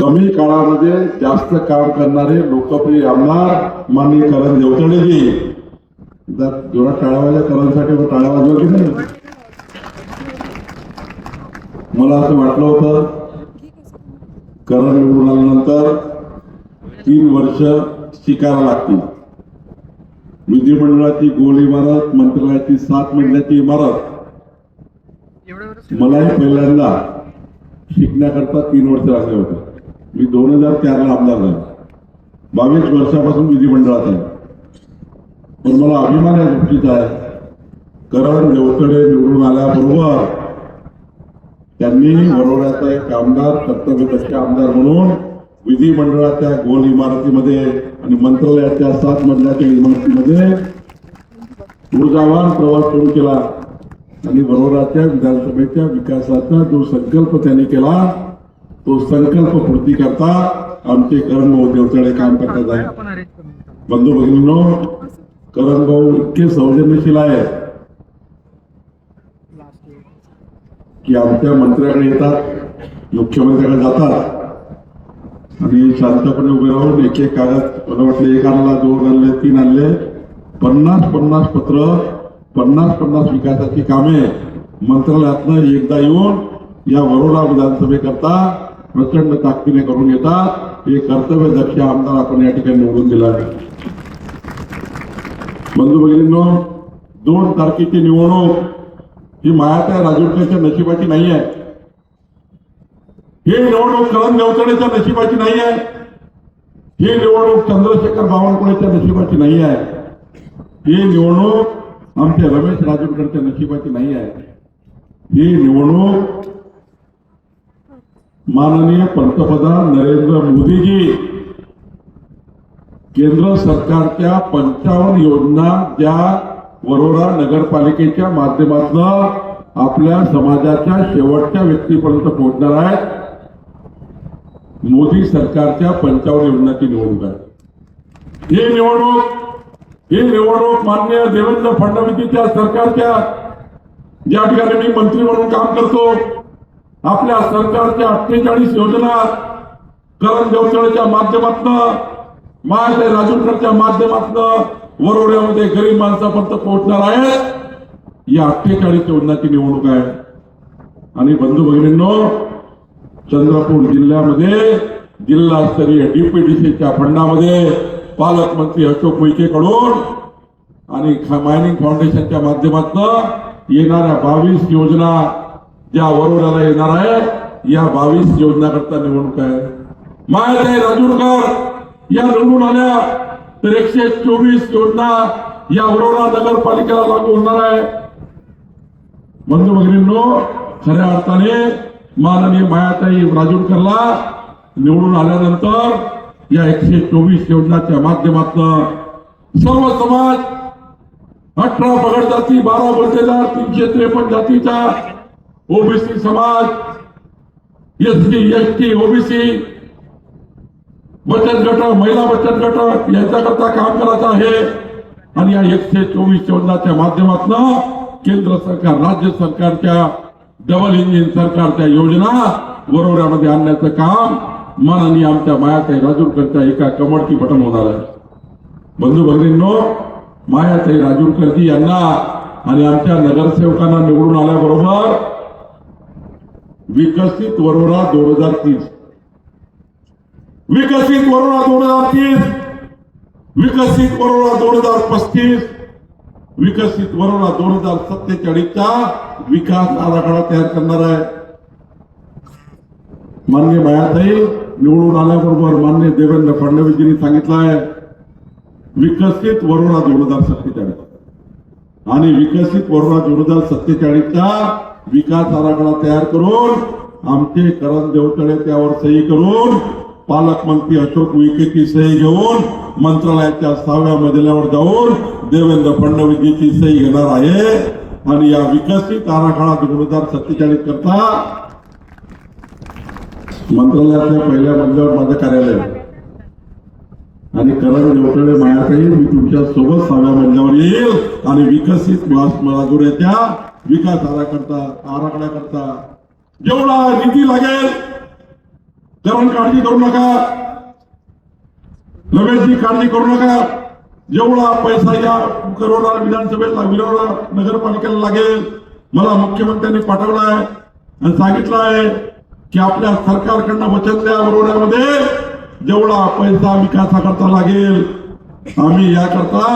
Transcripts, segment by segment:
कमी काळामध्ये जास्त काम करणारे लोकप्रिय आमदार माननीय करण देवतळेजी जर जोरात टाळ्या करणसाठी मग वाजवा की नाही? मला असं वाटलं होतं करण निवडून आल्यानंतर तीन वर्ष शिकायला लागतील. विधिमंडळाची गोल इमारत मंत्रालयाची सात महिन्याची इमारत. मलाही पहिल्यांदा शिकण्याकरता तीन वर्ष लागले होते. मी दोन हजार चारला आमदार झालो. बावीस वर्षापासून विधिमंडळात आहे. पण मला अभिमान या गोष्टीचा आहे. कारण देवतडे निवडून आल्याबरोबर त्यांनी वरोड्याचा एक आमदार कर्तव्यदक्ष आमदार म्हणून विधिमंडळाच्या गोल इमारतीमध्ये आणि मंत्रालयाच्या सात मजल्याच्या इमारतीमध्ये ऊर्जावान प्रवास सुरू केला. आणि वरोराच्या विधानसभेच्या विकासाचा जो संकल्प त्यांनी केला तो संकल्प पूर्ती करता आमचे करण भाऊ देवतळे काम करतात. आहे बंधू भगिनींनो करण भाऊ इतके सौजन्यशील आहे की आमच्या मंत्र्याकडे येतात मुख्यमंत्र्याकडे जातात. आणि शांतपणे उभे राहून एक एक कागद मला वाटलं एक आणला दोन आणले तीन आणले. पन्नास पन्नास पत्र पन्नास पन्नास विकासाची कामे मंत्रालयातनं एकदा येऊन या वरोरा विधानसभेकरता प्रचंड ताकदीने करून येतात. हे कर्तव्य दक्ष आमदार आपण या ठिकाणी निवडून दिला आहे. बंधू भगिनींनो दोन तारखेची निवडणूक ही मायाच्या राजूरच्या नशिबाची नाही आहे ही निवडणूक करण देवतडेच्या नशिबाची नाही आहे ही निवडणूक चंद्रशेखर बावनकुळेच्या नशिबाची नाही आहे ही निवडणूक आमच्या रमेश राजूरकरच्या नशिबाची नाही आहे ही निवडणूक माननीय पंतप्रधान नरेंद्र मोदीजी केंद्र सरकारच्या पंचावन्न योजना ज्या वरोरा नगरपालिकेच्या माध्यमातून आपल्या समाजाच्या शेवटच्या व्यक्तीपर्यंत पोहोचणार आहेत मोदी सरकारच्या पंचावन्न योजनाची निवडणूक आहे. ही निवडणूक ही निवडणूक मान्य देवेंद्र फडणवीसच्या सरकारच्या ज्या ठिकाणी मी मंत्री म्हणून काम करतो आपल्या सरकारच्या अठ्ठेचाळीस योजना करण देवतळेच्या माध्यमातून महाशय राजूरकरच्या माध्यमातून वरोड्यामध्ये गरीब माणसापर्यंत पोहोचणार आहेत. या अठ्ठेचाळीस योजनाची निवडणूक आहे. आणि बंधू भगिनींनो चंद्रपूर जिल्ह्यामध्ये जिल्हास्तरीय डीपीडीसीच्या फंडामध्ये पालकमंत्री अशोक उईकेकडून आणि मायनिंग फाउंडेशनच्या माध्यमातून येणाऱ्या बावीस योजना ज्या वरोड्याला येणार आहे. या बावीस योजनाकरता निवडणूक आहे. मायाताई राजूरकर या निवडून आल्या तर एकशे चोवीस योजना या वरोडा नगरपालिकेला लागू होणार आहे. बंधू भगिनींनो खऱ्या अर्थाने माननीय मायाताई राजूरकरला निवडून आल्यानंतर या एकशे चोवीस योजनाच्या माध्यमातून सर्व समाज अठरा पगड जाती बारा बलतेदार तीनशे त्रेपन्न जातीचा ओबीसी समाज ST ST S T OBC बचत गट महिला बचत गट यांच्याकरता काम करायचं आहे. आणि या एकशे चोवीस योजनाच्या माध्यमातून केंद्र सरकार राज्य सरकारच्या डबल इंजिन सरकारच्या योजना वरोऱ्यामध्ये आणण्याचं काम माननीय आमच्या मायाताई राजूरकरच्या एका कमडकी बटन होणार आहे. बंधू भगिनींनो मायाताई राजूरकरजी यांना आणि आमच्या नगरसेवकांना निवडून आल्याबरोबर विकसित वरोरा दोन हजार तीस विकसित वरोरा दोन हजार तीस विकसित वरोरा दोन हजार पस्तीस. विकसित वरोरा दोन हजार सत्तेचाळीसचा विकास आराखडा तयार करणार आहे. मान्य मायाताई निवडून आल्याबरोबर मान्य देवेंद्र फडणवीसजींनी सांगितलं आहे विकसित वरोरा दोन हजार सत्तेचाळीस. आणि विकसित वरोरा दोन हजार सत्तेचाळीसचा विकास आराखडा तयार करून आमचे करण देवतळे त्यावर सही करून पालकमंत्री अशोक उईकेची सही घेऊन मंत्रालयाच्या सहाव्या मजल्यावर जाऊन देवेंद्र फडणवीसजीची सही घेणार आहे. आणि या विकसित आराखडा दोन हजार सत्तेचाळीस करता मंत्रालयाच्या पहिल्या मजल्यावर माझं कार्यालय. आणि करण देवतळे माझ्याकडे मी तुमच्यासोबत सहाव्या मजल्यावर येईल. आणि विकसित माधुर्याच्या विकास आराखडा आराखड्याकरता. जेवढा निधी लागेल जेवण काळजी करू नका. रमेशजी काळजी करू नका. जेवढा पैसा या करोडा विधानसभेला विरोधा नगरपालिकेला लागेल मला मुख्यमंत्र्यांनी पाठवलाय आणि सांगितलं आहे की आपल्या सरकारकडनं वचन द्या जेवढा पैसा विकासाकरता लागेल आम्ही याकरता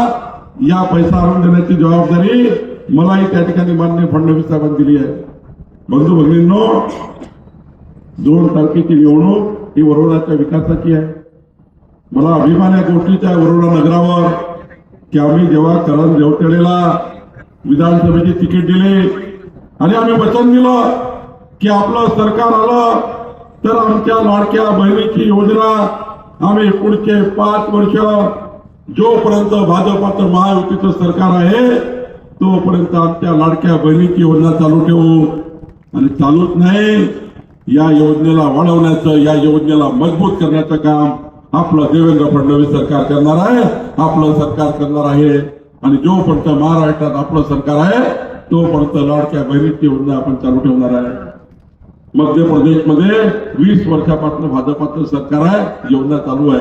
या पैसा आणून देण्याची जबाबदारी मलाही त्या ठिकाणी मान्य फडणवीस साहेबांनी दिली आहे. बंधू भगिनींनो दोन तारखेची निवडणूक ही वरोडाच्या विकासाची आहे. मला अभिमान आहे गोष्टीच्या वरोडा नगरावर की आम्ही जेव्हा करण देवतळेला विधानसभेचे तिकीट दिले आणि आम्ही वचन दिलं की आपलं सरकार आलं तर आमच्या लाडक्या बहिणीची योजना आम्ही पुढचे पाच वर्ष जोपर्यंत भाजपाचं महायुतीचं सरकार आहे तोपर्यंत आमच्या लाडक्या बहिणीची योजना चालू ठेवू. आणि चालूच नाही या योजनेला वाढवण्याचं या योजनेला मजबूत करण्याचं काम आपलं देवेंद्र फडणवीस सरकार करणार आहे आपलं सरकार करणार आहे. आणि जोपर्यंत महाराष्ट्रात आपलं सरकार आहे तोपर्यंत लाडक्या बहिणीची योजना आपण चालू ठेवणार आहे. मध्य प्रदेशमध्ये वीस वर्षापासून भाजपाचं सरकार आहे योजना चालू आहे.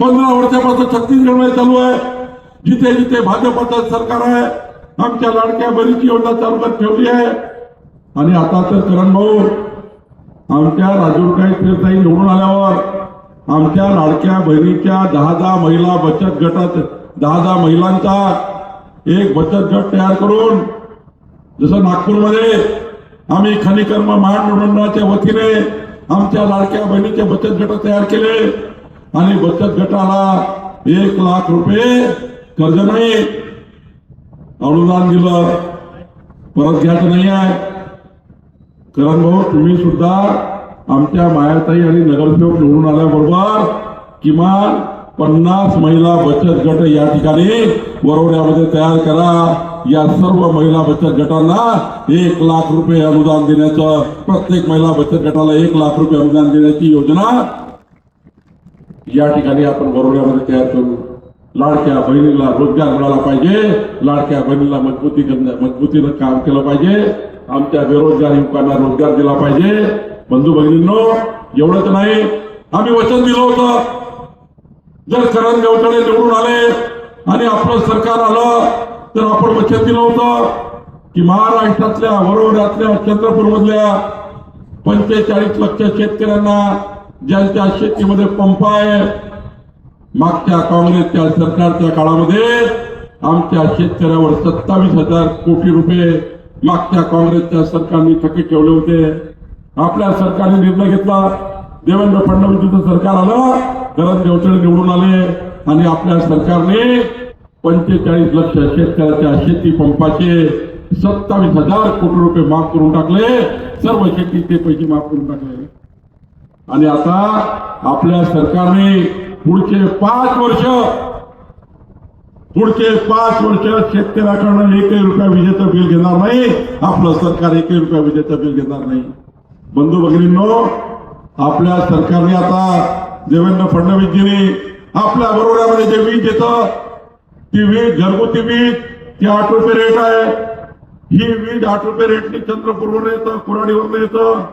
पंधरा वर्षापासून छत्तीसगडमध्ये चालू आहे. जिथे जिथे भाजपाचं सरकार आहे आमच्या लाडक्या बहिणीची योजना चालवत ठेवली आहे. आणि आता तर करण भाऊ आमच्या राजूरकाई फिरताई निवडून आल्यावर आमच्या लाडक्या बहिणीच्या दहा दहा महिला बचत गटात दहा दहा महिलांचा एक बचत गट तयार करून जसं नागपूरमध्ये आम्ही खनिकर्म महामंडळाच्या वतीने आमच्या लाडक्या बहिणीचे बचत गट तयार केले. आणि बचत गटाला एक लाख रुपये कर्ज नाही अनुदान दिलं. परत घ्यायचं नाही आहे. करण भाऊ तुम्ही सुद्धा आमच्या मायाताई आणि नगरसेवक निवडून आल्याबरोबर किमान पन्नास महिला बचत गट या ठिकाणी वरोड्यामध्ये तयार करा. या सर्व महिला बचत गटांना एक लाख रुपये अनुदान देण्याचं प्रत्येक महिला बचत गटाला एक लाख रुपये अनुदान देण्याची योजना या ठिकाणी आपण बरोबऱ्यामध्ये तयार करू. लाडक्या बहिणीला रोजगार मिळाला पाहिजे. लाडक्या बहिणीला मजबूती करण्या मजबूतीनं काम केलं पाहिजे. आमच्या बेरोजगार युवकांना रोजगार दिला पाहिजे. बंधू भगिनींनो एवढंच नाही. आम्ही वचन दिलं होतं. जर करण देवतळे निवडून आले आणि आपलं सरकार आलं तर आपण वचन दिलं होतं की महाराष्ट्रातल्या वरोऱ्यातल्या चंद्रपूर मधल्या पंचेचाळीस लक्ष शेतकऱ्यांना ज्यांच्या शेतीमध्ये पंप आहे मागच्या काँग्रेसच्या सरकारच्या काळामध्ये आमच्या शेतकऱ्यावर सत्तावीस हजार कोटी रुपये मागच्या काँग्रेसच्या सरकारने थकीत ठेवले होते. आपल्या सरकारने निर्णय घेतला. देवेंद्र फडणवीसचं सरकार आलं करण देवचळे निवडून आले आणि आपल्या सरकारने पंचेचाळीस लक्ष शेतकऱ्याच्या शेती पंपाचे सत्तावीस हजार कोटी रुपये माफ करून टाकले. सर्व शेतीचे पैसे माफ करून टाकले. आणि आता आपल्या सरकारने पुढचे पाच वर्ष पुढचे पाच वर्ष शेतकऱ्याकडनं एकही रुपया विजेचं बिल घेणार नाही. आपलं सरकार एकही रुपया विजेचं बिल घेणार नाही. बंधू भगिनींनो आपल्या सरकारने आता देवेंद्र फडणवीसजींनी आपल्या बरोबरामध्ये जे वीज येतं ती वीज घरगुती वीज ती आठ रुपये रेट आहे. ही वीज आठ रुपये रेटनी चंद्रपूरवर येतं कुराडीवरनं येतं.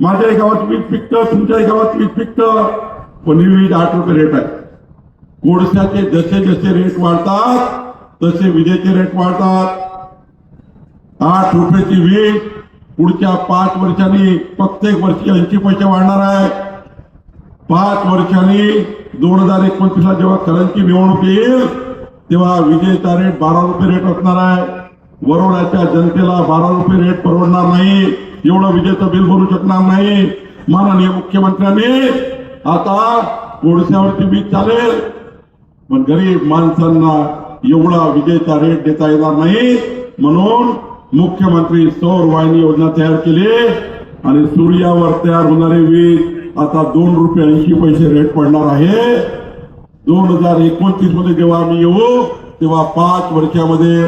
माझ्याही गावात वीज पिकतं तुमच्याही गावात वीज पिकतं. पनवी वीज आठ रुपये रेट आहे कोळशाचे जसे जसे रेट वाढतात तसे विजेचे रेट वाढतात. आठ रुपयाची वीज पुढच्या पाच वर्षांनी प्रत्येक वर्षी ऐंशी पैसे वाढणार आहे. पाच वर्षांनी दोन हजार एकोणतीसला जेव्हा करंची निवडणूक येईल तेव्हा विजेचा रेट बारा रुपये रेट असणार आहे. वरोड्याच्या जनतेला बारा रुपये रेट परवडणार नाही. एवढं विजेचं बिल भरू शकणार नाही. माननीय मुख्यमंत्र्यांनी आता कोळशावरची वीज चालेल. पण गरीब माणसांना एवढा विजेचा रेट देता येणार नाही. म्हणून मुख्यमंत्री सौर वाहिनी योजना तयार केली. आणि सूर्यावर तयार होणारी वीज आता दोन रुपये ऐंशी पैसे रेट पडणार आहे. दोन हजार एकोणतीसमध्ये जेव्हा आम्ही येऊ तेव्हा पाच वर्षामध्ये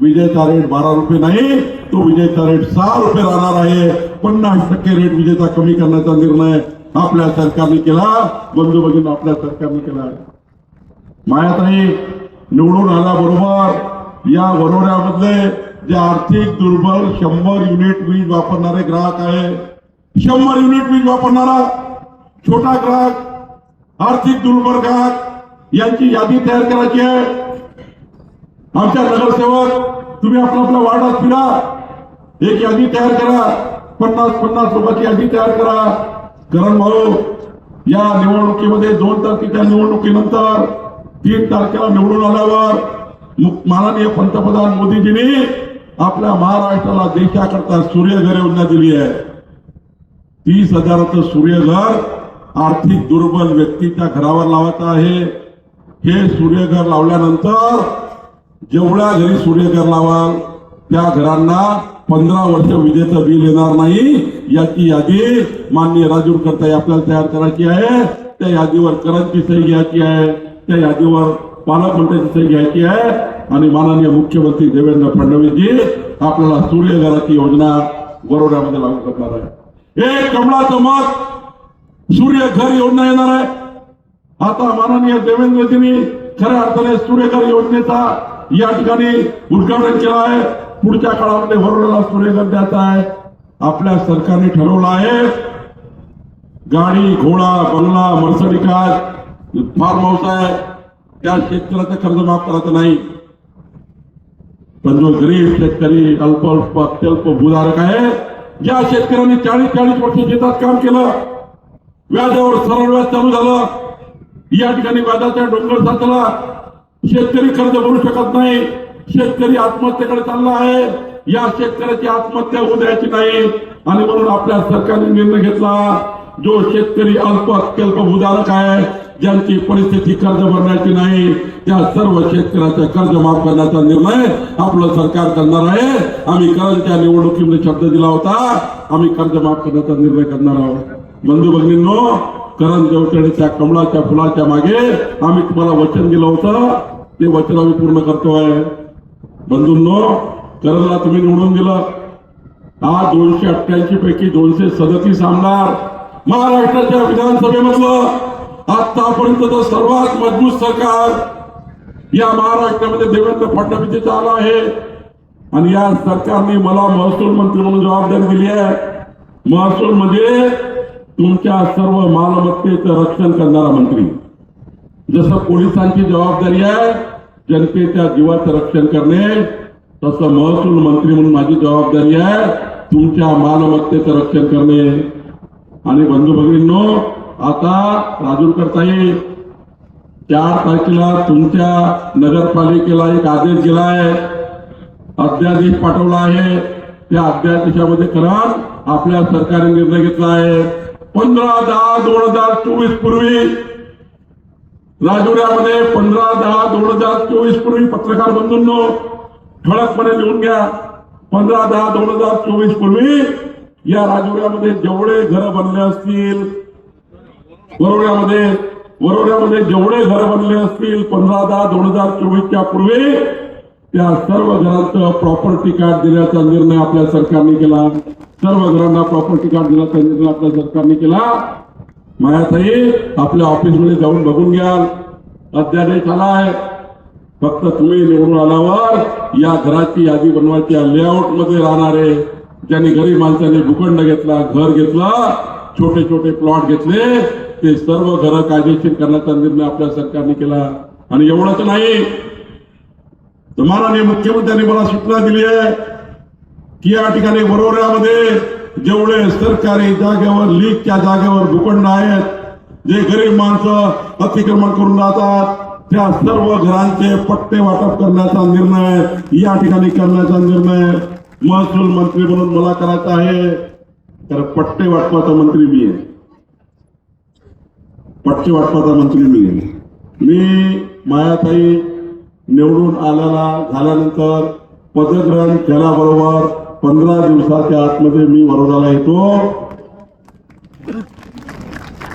विजेचा रेट बारा रुपये नाही तो विजेचा रेट सहा रुपये राहणार आहे. पन्नास टक्के रेट विजेचा कमी करण्याचा निर्णय आपल्या सरकारने केला बंधू भगिनी आपल्या सरकारने केला. मायाताई निवडून आल्याबरोबर या वरोड्यामधले जे आर्थिक दुर्बल शंभर युनिट वीज वापरणारे ग्राहक आहे शंभर युनिट वीज वापरणारा छोटा ग्राहक आर्थिक दुर्बल ग्राहक यांची यादी तयार करायची आहे. आमच्या नगरसेवक तुम्ही आपला आपल्या वार्डात फिरा. एक यादी तयार करा. पन्नास पन्नास लोकांची यादी तयार करा. करण भाऊ या निवडणुकीमध्ये दोन तारखेच्या निवडणुकीनंतर तीन तारखेला निवडून आल्यावर माननीय पंतप्रधान मोदीजींनी आपल्या महाराष्ट्राला देशाकरता सूर्यघर योजना दिली आहे. तीस हजाराचं सूर्यघर आर्थिक दुर्बल व्यक्तीच्या घरावर लावायचं आहे. हे सूर्यघर लावल्यानंतर जेवढ्या घरी सूर्यघर लावाल त्या घरांना पंधरा वर्ष विजेचं बिल येणार नाही. याची यादी माननीय राजूर करता आपल्याला तयार करायची आहे. त्या यादीवर करांची सही घ्यायची आहे. त्या यादीवर पालकमंत्र्यांची सही घ्यायची आहे. आणि माननीय मुख्यमंत्री देवेंद्र फडणवीसजी आपल्याला सूर्यघराची योजना बरोड्यामध्ये लागू करणार आहे. एक कमळाचं मत सूर्य घर योजना येणार आहे. आता माननीय देवेंद्रजींनी खऱ्या अर्थाने सूर्यघर योजनेचा या ठिकाणी उद्घाटन केलं आहे. पुढच्या काळामध्ये भरवलेला सूर्यघर द्यायचा आहे. आपल्या सरकारने ठरवलं आहे गाडी घोडा बंगला मर्सडी कार फार्म हाऊस आहे. त्या शेतकऱ्याचं कर्ज माफ करायचं नाही. पण जो गरीब शेतकरी अल्प अल्प अत्यल्प भूधारक आहे ज्या शेतकऱ्यांनी चाळीस चाळीस वर्ष शेतात काम केलं व्याजावर सरळ व्याज चालू झालं या ठिकाणी व्याजाचा डोंगर साचला शेतकरी कर्ज भरू शकत नाही. शेतकरी आत्महत्येकडे चालला आहे. या शेतकऱ्याची आत्महत्या होऊ द्यायची नाही. आणि म्हणून आपल्या सरकारने निर्णय घेतला जो शेतकरी अल्प अत्यल्प भूधारक आहे ज्यांची परिस्थिती कर्ज भरण्याची नाही त्या सर्व शेतकऱ्याचा कर्ज माफ करण्याचा निर्णय आपलं सरकार करणार आहे. आम्ही करंजच्या निवडणुकीमध्ये शब्द दिला होता आम्ही कर्ज माफ करण्याचा निर्णय करणार आहोत. बंधू भगिनींनो करण देवतळेच्या कमळाच्या फुलाच्या मागे आम्ही तुम्हाला वचन दिलं होतं. ते वचन आम्ही पूर्ण करतो आहे बंधूंनो करणला तुम्ही निवडून दिलं. आज दोनशे अठ्ठ्याऐंशी पैकी दोनशे सदतीस आमदार महाराष्ट्राच्या विधानसभेमधलं आतापर्यंतचं सर्वात मजबूत सरकार या महाराष्ट्रामध्ये देवेंद्र फडणवीस आलं आहे. आणि या सरकारने मला महसूल मंत्री म्हणून जबाबदारी दिली आहे. महसूल म्हणजे तुमच्या सर्व मालमत्तेचं रक्षण करणारा मंत्री. जसं पोलिसांची जबाबदारी आहे जनतेच्या जीवाचं रक्षण करणे तसं महसूल मंत्री म्हणून माझी जबाबदारी आहे तुमच्या मालमत्तेचं रक्षण करणे. आणि बंधू भगिनींनो आता राजूरकर ताई चार तारखेला तुमच्या नगरपालिकेला एक आदेश गेला आहे. अध्यादेश पाठवला आहे. त्या अध्यादेशामध्ये करण आपल्या सरकारने निर्णय घेतला आहे. पंधरा दहा दोन हजार चोवीस पूर्वी राजुऱ्यामध्ये पंधरा दहा दोन हजार चोवीस पूर्वी पत्रकार बंधूंनो ठळकपणे लिहून घ्या. पंधरा दहा दोन हजार चोवीस पूर्वी या राजुऱ्यामध्ये जेवढे घर बनले असतील वरोड्यामध्ये वरोड्यामध्ये जेवढे घर बनले असतील पंधरा दहा दोन हजार चोवीसच्या पूर्वी त्या सर्व घरांचं प्रॉपर्टी कार्ड देण्याचा निर्णय आपल्या सरकारने केला. सर्व घरांना प्रॉपर्टी कार्ड देण्याचा निर्णय आपल्या सरकारने केला. मायाताई आपल्या ऑफिसमध्ये जाऊन बघून घ्याल. अध्यादेश आलाय. फक्त तुम्ही निवडून आल्यावर या घराची यादी बनवायची लेआउटमध्ये राहणारे ज्यांनी गरीब माणसाने भूखंड घेतला घर घेतला छोटे छोटे प्लॉट घेतले ते सर्व घरं कायदेशीर करण्याचा निर्णय आपल्या सरकारने केला. आणि एवढंच नाही तुम्हाला मुख्यमंत्र्यांनी मला सूचना दिली आहे की या ठिकाणी वरोऱ्यामध्ये जेवढे सरकारी जागेवर लीगच्या जागेवर भूखंड आहेत जे गरीब माणसं अतिक्रमण करून राहतात त्या सर्व घरांचे पट्टे वाटप करण्याचा निर्णय या ठिकाणी करण्याचा निर्णय महसूल मंत्री म्हणून मला करायचा आहे. तर पट्टे वाटपाचा मंत्री मी आहे. पट्टे वाटपाचा मंत्री मी आहे. मी मायाताई निवडून आलेला झाल्यानंतर पदग्रहण केल्याबरोबर पंधरा दिवसाच्या आतमध्ये मी वरोड्याला येतो.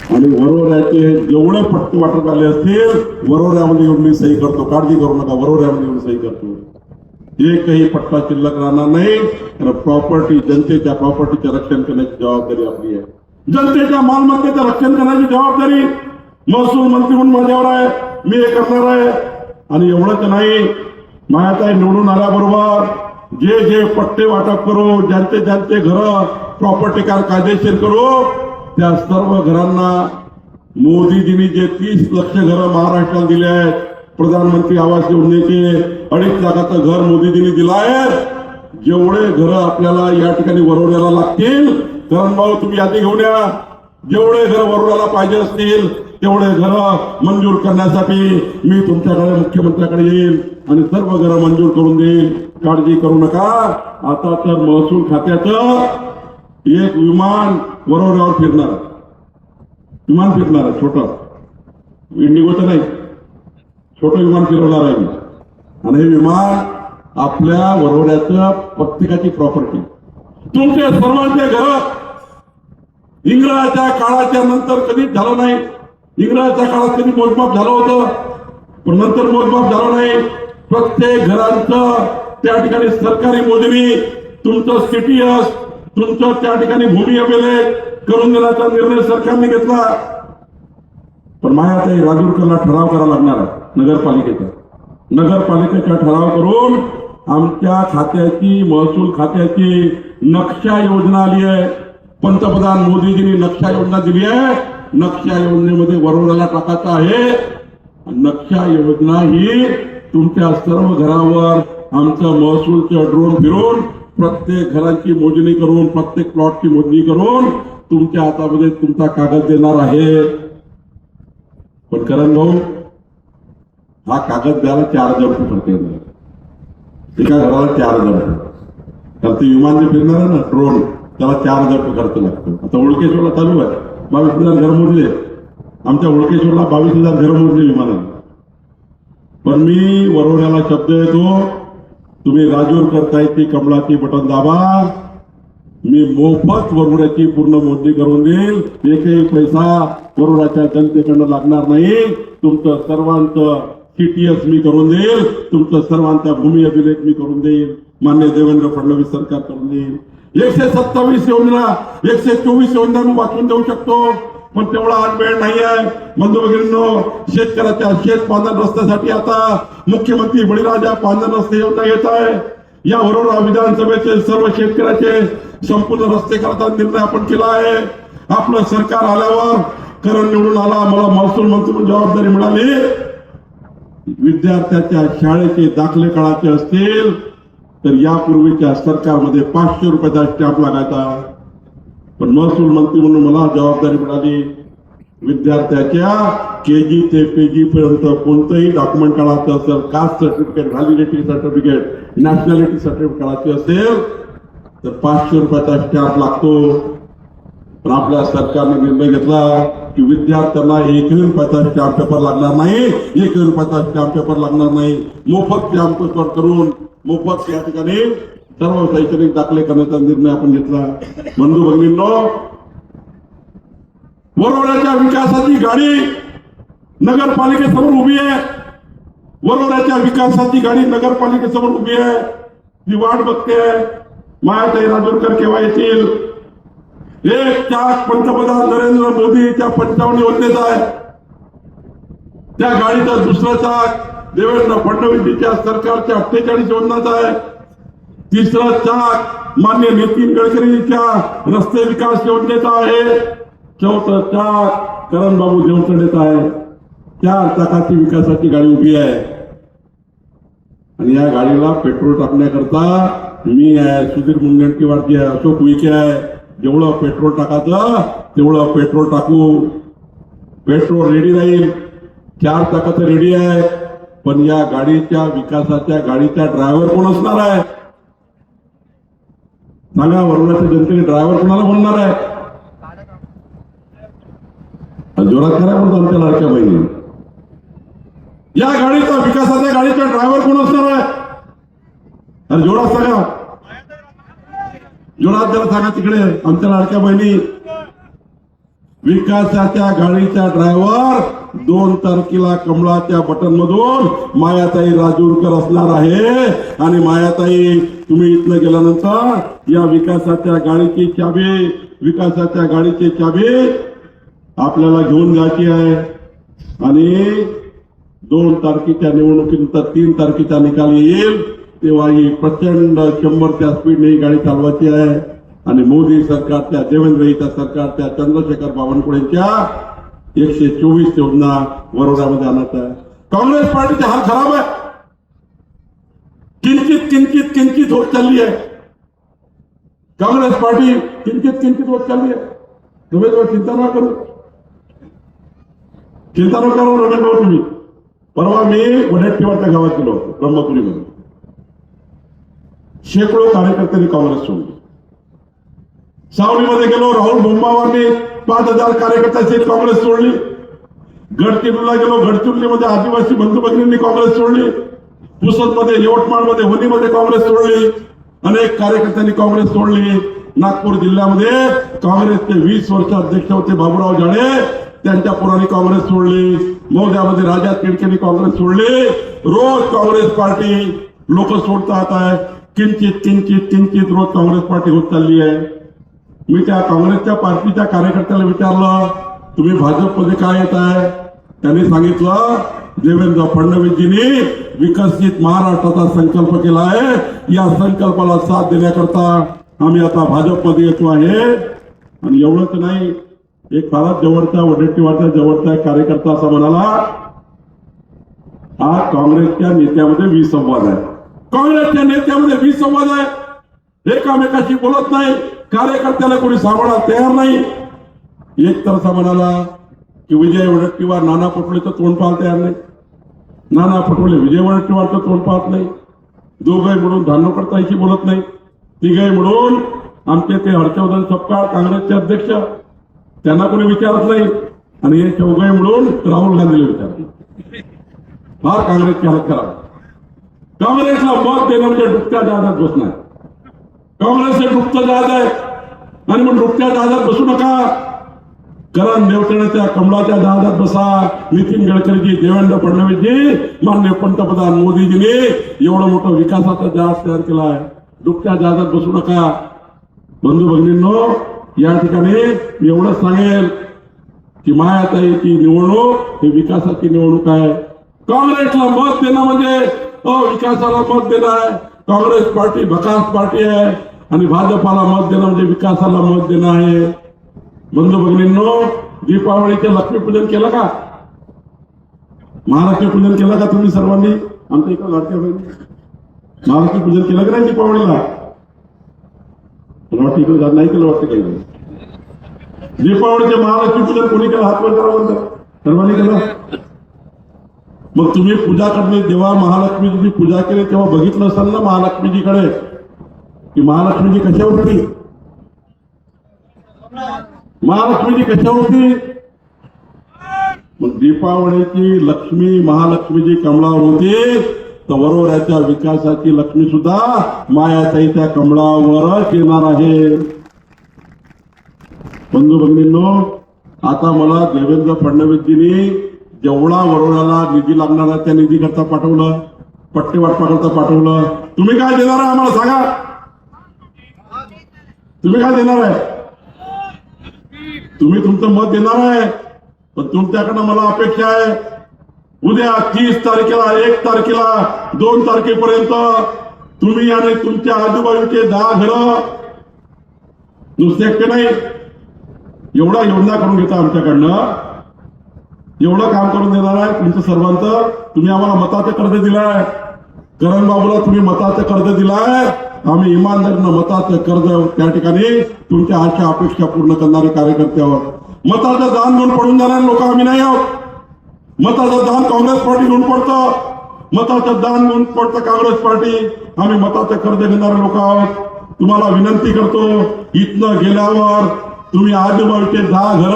आणि वरोऱ्याचे जेवढे पट्टे वाटप आले असतील वरोऱ्यामध्ये येऊन मी सही करतो. काळजी करू नका वरोऱ्यामध्ये येऊन सही करतो. एकही पट्टा शिल्लक राहणार नाही. तर प्रॉपर्टी जनतेच्या प्रॉपर्टीचे रक्षण करण्याची जबाबदारी आपली आहे. जनतेच्या मालमत्तेचं रक्षण करण्याची जबाबदारी महसूल मंत्री म्हणून माझ्यावर आहे. मी हे करणार आहे. आणि एवढंच नाही. मायाताई निवडून आल्याबरोबर जे जे पट्टे वाटप करू ज्यांचे ज्यांचे घर प्रॉपर्टी कार कायदेशीर करू त्या सर्व घरांना मोदीजींनी जे तीस लक्ष घरं महाराष्ट्राला दिले आहेत प्रधानमंत्री आवास योजनेचे अडीच लाखाचं घर मोदीजींनी दिलं आहे. जेवढे घरं आपल्याला या ठिकाणी वरवण्याला लागतील करण भाऊ तुम्ही यादी घेऊन या. जेवढे घर वरवण्याला पाहिजे असतील तेवढे घर मंजूर करण्यासाठी मी तुमच्याकडे मुख्यमंत्र्याकडे येईल आणि सर्व घरं मंजूर करून देईल. काळजी करू नका. आता तर महसूल खात्याचं एक विमान वरवण्यावर फिरणार विमान फिरणार आहे छोटं. इंडिगोचं नाही. छोटं विमान फिरवणार आहे मी. आणि हे विमान आपल्या वरवड्याचं प्रत्येकाची प्रॉपर्टी तुमच्या सर्वांचे घर इंग्रजाच्या काळाच्या नंतर कधीच झालं नाही. इंग्रजाच्या काळात कधी मोजमाप झालं होतं पण नंतर मोजमाप झालं नाही. प्रत्येक घरांचं त्या ठिकाणी सरकारी मोजणी तुमचं सीटीएस तुमचं त्या ठिकाणी भूमी अभिलेख करून देण्याचा निर्णय सरकारने घेतला. पण मायाताई राजूरकरला ठराव करावा लागणार आहे नगरपालिकेचा. नगरपालिकेचा ठराव करून आमच्या खात्याची महसूल खात्याची नक्षा योजना आली आहे. पंतप्रधान मोदीजींनी नक्षा योजना दिली आहे. नक्षा योजनेमध्ये वरोड्याला टाकायचा आहे. नक्षा योजना ही तुमच्या सर्व घरावर आमचं महसूलचं ड्रोन फिरून प्रत्येक घराची मोजणी करून प्रत्येक प्लॉटची मोजणी करून तुमच्या हातामध्ये तुमचा कागद देणार आहे. पण करण भाऊ हा कागद द्यायला चार हजार रुपये खर्च येणार एका घराला चार हजार रुपये. कारण ते विमान जे फिरणार आहे ना ड्रोन त्याला चार हजार रुपये खर्च लागतो. आता ओळखेश्वरला चालू आहे. बावीस हजार घर मोडले आमच्या ओळखेश्वरला बावीस हजार घर मोडले विमानाने. पण मी वरवण्याला शब्द येतो तुम्ही राजूर करतायची कमळाची बटन दाबा. मी मोफत वरुडाची पूर्ण मोजणी करून देईल. एकही पैसा वरुडाच्या जनतेकडनं लागणार नाही. तुमचं सर्वांचं टीटीएस मी करून देईल. तुमचं सर्वांचा भूमी अभिलेख मी करून देईल. मान्य देवेंद्र फडणवीस सरकार करून देईल. एकशे सत्तावीस योजना एकशे चोवीस योजना मी वाचून देऊ शकतो. पण तेवढा आज वेळ नाही आहे बंधू शेतकऱ्याच्या शेत पांढर रस्त्यासाठी आता मुख्यमंत्री बळीराजा पांढर रस्ते योजना येत आहे. या बरोबर विधानसभेचे सर्व शेतकऱ्याचे संपूर्ण रस्ते करता निर्णय आपण केला आहे. आपलं सरकार आल्यावर करण निवडून आला मला महसूल मंत्री म्हणून जबाबदारी मिळाली. विद्यार्थ्याच्या शाळेचे दाखले काढायचे असतील तर यापूर्वीच्या सरकारमध्ये पाचशे रुपयाचा स्टॅम्प लागायचा. पण महसूल मंत्री म्हणून मला जबाबदारी मिळाली. विद्यार्थ्याच्या के जी ते पीजी पर्यंत कोणतंही डॉक्युमेंट काढायचं असेल caste certificate validity certificate nationality certificate काढायचे असेल तर पाचशे रुपयाचा स्टॅम्प लागतो. पण आपल्या सरकारने निर्णय घेतला. की विद्यार्थ्यांना एकही रुपयाचा स्टॅम्प पेपर लागणार नाही. एकही रुपयाचा स्टॅम्प पेपर लागणार नाही. मोफत स्टॅम्प पेपर करून मोफत या ठिकाणी सर्व शैक्षणिक दाखले करण्याचा निर्णय आपण घेतला. बंधू भगिनींनो वरोड्याच्या विकासाची गाडी नगरपालिकेसमोर उभी आहे. वरोड्याच्या विकासाची गाडी नगरपालिकेसमोर उभी आहे. ती वाट बघते. मायाताई राजूरकर केव्हा येतील? एक चार पंतप्रधान नरेंद्र मोदीच्या पंचावन्न योजनेचा आहे त्या गाडीचा दुसरा चाक देवेंद्र फडणवीसच्या सरकारच्या अठ्ठेचाळीस योजनाचा आहे. तिसरा चाक मान्य नितीन गडकरीच्या रस्ते विकास योजनेचा आहे. चौथा चाक करण बाबू देवचंडेचा आहे. चार चाकाची विकासाची गाडी उभी आहे. आणि या गाडीला पेट्रोल टाकण्याकरता मी आहे सुधीर मुनगंटीवारची आहे अशोक विखे आहे. जेवढं पेट्रोल टाकायचं तेवढं पेट्रोल टाकू. पेट्रोल रेडी राहील. चार टाकाचं रेडी आहे. पण या गाडीच्या विकासाच्या गाडीचा ड्रायव्हर कोण असणार आहे? सांगा वरुणाच्या जनतेने ड्रायव्हर कोणाला म्हणणार आहे? जोरात करा म्हणतो आमच्या लाडक्या बहिणी या गाडीचा विकासाच्या गाडीचा ड्रायव्हर कोण असणार आहे? अरे जोरात सांगा. जोरात जरा सांगा तिकडे आमच्या लाडक्या बहिणी विकासाच्या गाडीचा ड्रायव्हर दोन तारखेला कमळाच्या बटन मधून मायाताई राजूरकर असणार आहे. आणि मायाताई तुम्ही इथनं गेल्यानंतर या विकासाच्या गाडीची चाबी विकासाच्या गाडीची चाबी आपल्याला घेऊन जायची आहे. आणि दोन तारखेच्या निवडणुकीनंतर तीन तारखेचा निकाल येईल. तेव्हा ही प्रचंड शंभरच्या स्पीडने ही गाडी चालवायची आहे. आणि मोदी सरकारच्या देवेंद्रजीच्या सरकारच्या चंद्रशेखर बावनकुळेंच्या एकशे चोवीस योजना वरोड्यामध्ये आणत आहे. काँग्रेस पार्टीचा हाल खराब आहे किंचित किंचित किंचित होत चालली आहे. काँग्रेस पार्टी किंचित किंचित होत चालली आहे. तुम्ही तो चिंता न करू. चिंता न करू रमेश भाऊ तुम्ही. परवा मी वडेट्टीवारच्या गावात गेलो होतो ब्रह्मपुरीमध्ये. शेकडो कार्यकर्त्यांनी काँग्रेस सोडली. सावलीमध्ये गेलो राहुल बोंबावांनी पाच हजार कार्यकर्त्यांची काँग्रेस सोडली. गडचिरोलीला गेलो गडचिरोलीमध्ये आदिवासी बंधू भगिनींनी काँग्रेस सोडली. पुसदमध्ये यवतमाळमध्ये होलीमध्ये काँग्रेस सोडली. अनेक कार्यकर्त्यांनी काँग्रेस सोडली. नागपूर जिल्ह्यामध्ये काँग्रेसचे वीस वर्ष अध्यक्ष होते बाबूराव झाडे. त्यांच्या पुराने काँग्रेस सोडली. मौद्यामध्ये राजा तिडकेंनी काँग्रेस सोडली. रोज काँग्रेस पार्टी लोक सोडतात आहे. किंचित किंचित किंचित रोज काँग्रेस पार्टी होत चालली आहे. मी त्या काँग्रेसच्या पार्टीच्या कार्यकर्त्याला विचारलं तुम्ही भाजपमध्ये काय येत आहे? त्यांनी सांगितलं देवेंद्र फडणवीसजींनी विकसित महाराष्ट्राचा संकल्प केला आहे. या संकल्पाला साथ देण्याकरता आम्ही आता भाजपमध्ये येतो आहे. आणि एवढंच नाही एक फारच जवळचा वडेट्टीवारच्या जवळचा एक कार्यकर्ता असा म्हणाला हा काँग्रेसच्या नेत्यामध्ये विसंवाद आहे. काँग्रेसच्या नेत्यामध्ये विसंवाद आहे. एकामेकाशी बोलत नाही. कार्यकर्त्याला कोणी सांभाळा तयार नाही. एक तर म्हणाला की विजय वडट्टीवार नाना पटोलेचं तोंड पाहायला तयार नाही. नाना पटोले विजय वडट्टीवारचं तोंड पाहत नाही. दोघे मिळून धान्योकर बोलत नाही. तिघे मिळून आमचे ते हर्षवर्धन सपकाळ काँग्रेसचे अध्यक्ष त्यांना कोणी विचारत नाही. आणि हे चौघे मिळून राहुल गांधीला विचारते फार काँग्रेसची हालत खराब काँग्रेसला मत देणं म्हणजे डुबत्या जहाजात बसणार काँग्रेस हे डुबतं जहाज आहे आणि मग डुबत्या जहाजात बसू नका. करण देवतेच्या कमळाच्या जहाजात बसा. नितीन गडकरीजी देवेंद्र फडणवीसजी मान्य पंतप्रधान मोदीजींनी एवढं मोठं विकासाचा जहाज तयार केला आहे. डुबत्या जहाजात बसू नका. बंधू भगिनींनो या ठिकाणी मी एवढंच सांगेल की मायाताईची निवडणूक ही विकासाची निवडणूक आहे. काँग्रेसला मत देणं म्हणजे हो विकासाला मत देणं आहे. काँग्रेस पार्टी भकास पार्टी आहे. आणि भाजपाला मत देणं म्हणजे विकासाला मत देणं आहे. बंधू भगिनींनो दीपावळीचं लक्ष्मीपूजन केलं का? महाराष्ट्र पूजन केलं का तुम्ही सर्वांनी? आमच्या इकडे लाडक्या बहिणी. पूजन केलं का नाही दीपावळीला मला वाटतं इकडे नाही केलं वाटतं काही दीपावळीचे महाराष्ट्र पूजन कोणी केलं? हात वर करा सर्वांनी केलं? मग तुम्ही पूजा करणे जेव्हा महालक्ष्मीची पूजा केली तेव्हा बघितलं असाल ना महालक्ष्मीजीकडे? की महालक्ष्मीजी कशा होती? महालक्ष्मीजी कशा होती? मग दीपावलीची लक्ष्मी महालक्ष्मीजी कमळावर होती. तर वरोऱ्याच्या विकासाची लक्ष्मी सुद्धा मायाताईच्या कमळावरच येणार आहे. बंधू भगिनींनो आता मला देवेंद्र फडणवीसजींनी जेवढा वरोऱ्याला निधी लागणारा त्या निधी करता पाठवलं पट्टे वाटपाकरता पाठवलं. तुम्ही काय देणार आहे आम्हाला सांगा. तुम्ही काय देणार आहे? तुम्ही तुमचं मत देणार आहे पण तुमच्याकडनं मला अपेक्षा आहे. उद्या तीस तारखेला एक तारखेला दोन तारखेपर्यंत तुम्ही आणि तुमच्या आजूबाजूचे दहा घरं नुसते एकटे नाही. एवढा योजना करून घेता आमच्याकडनं. एवढं काम करून देणार आहे तुमचं सर्वांचं. तुम्ही आम्हाला मताचं कर्ज दिलाय. करण बाबूला तुम्ही मताचं कर्ज दिलाय. आम्ही इमानदारीनं मताचं कर्ज त्या ठिकाणी तुमच्या आशा अपेक्षा पूर्ण करणारे कार्यकर्ते आहोत. मताचं दान घेऊन पडून जाणारे लोक आम्ही नाही आहोत. मताचं दान काँग्रेस पार्टी घेऊन पडतं. मताचं दान घेऊन पडतं काँग्रेस पार्टी. आम्ही मताचं कर्ज घेणारे लोक आहोत. तुम्हाला विनंती करतो इथनं गेल्यावर तुम्ही आजूबाजूचे दहा घर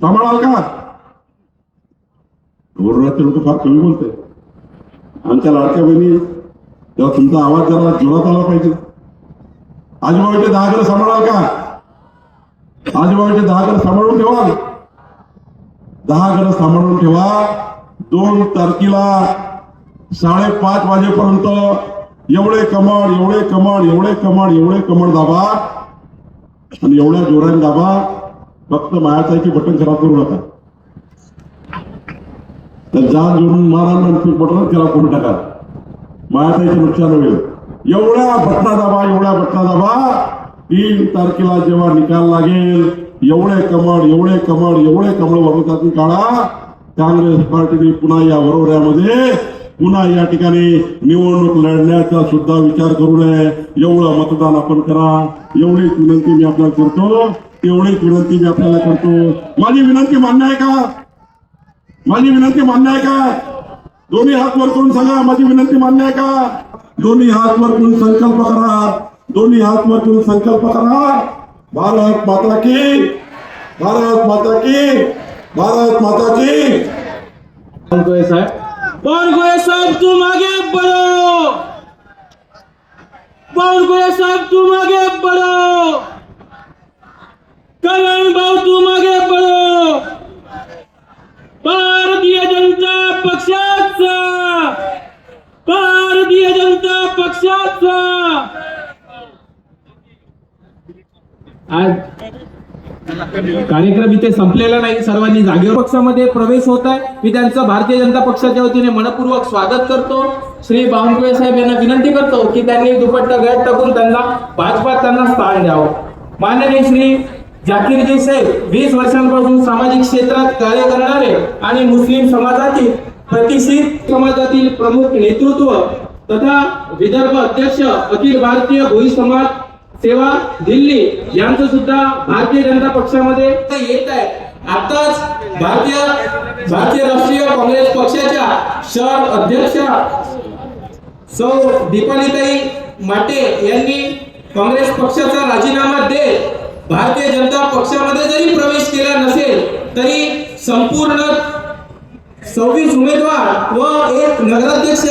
सांभाळाल का? गोरवाचे लोक फार कमी बोलते आमच्या लाडक्या बहिणी तेव्हा तुमचा आवाज जरा जोरात आला पाहिजे. आजूबाजूचे दहा घर सांभाळाल का? आजूबाजूचे दहा घर सांभाळून ठेवाल. दहा घर सांभाळून ठेवा. दोन तारखेला साडेपाच वाजेपर्यंत एवढे कमळ एवढे कमळ एवढे कमळ एवढे कमळ दाबा. आणि एवढ्या जोराने दाबा. फक्त मायाताईची बटन खराब करू नका. तर जात जोडून मारा पीक बटन त्याला कोण टाका. मायाताईचं नुकसान होईल एवढ्या बटना दाबा एवढ्या बटना दाबा तीन तारखेला जेव्हा निकाल लागेल एवढे कमळ एवढे कमळ एवढे कमळ भगवतातून काढा. काँग्रेस पार्टीने पुन्हा या वरोऱ्यामध्ये पुन्हा या ठिकाणी निवडणूक लढण्याचा सुद्धा विचार करू नये. एवढं मतदान आपण करा. एवढीच विनंती मी आपल्याला करतो. तेवढीच विनंती मी आपल्याला करतो. माझी विनंती मान्य आहे का? माझी विनंती मान्य आहे का? दोन्ही हात वर करून सांगा, माझी विनंती मान्य आहे का? दोन्ही हात वर करून संकल्प करा. दोन्ही हात वर करून संकल्प करा. भारत माता की, भारत माता की, भारत माता की. साहब. और गोये साहब तुम आगे बढ़ो और गोये साहब तुम आगे बढ़ो करण भाऊ तुम आगे बढ़ो भारतीय जनता पक्षाचा. भारतीय जनता पक्षाचा. आज कार्यक्रम इथे संपलेला नाही सर्वांनी जागेवर पक्षामध्ये प्रवेश होत आहे. मी त्यांचं भारतीय जनता पक्षाच्या वतीने मनपूर्वक स्वागत करतो. श्री बावनकुळे साहेब यांना विनंती करतो की त्यांनी दुपट्टा गळ्यात टाकून त्यांना भाजपात त्यांना स्थान द्यावं. माननीय श्री जाकीरजी साहेब वीस वर्षांपासून सामाजिक क्षेत्रात कार्य करणारे आणि मुस्लिम समाजातील प्रतिष्ठित समाजातील प्रमुख नेतृत्व तथा विदर्भ अध्यक्ष अखिल भारतीय भोई समाज सेवा दिल्ली यांचं सुद्धा भारतीय जनता पक्षामध्ये येत आहे. आताच भारतीय भारतीय राष्ट्रीय काँग्रेस पक्षाच्या शहर अध्यक्ष सौ दीपालीताई माटे यांनी काँग्रेस पक्षाचा राजीनामा देत भारतीय जनता पक्षामध्ये जरी प्रवेश केला नसेल तरी संपूर्ण सव्वीस उमेदवार व एक नगराध्यक्ष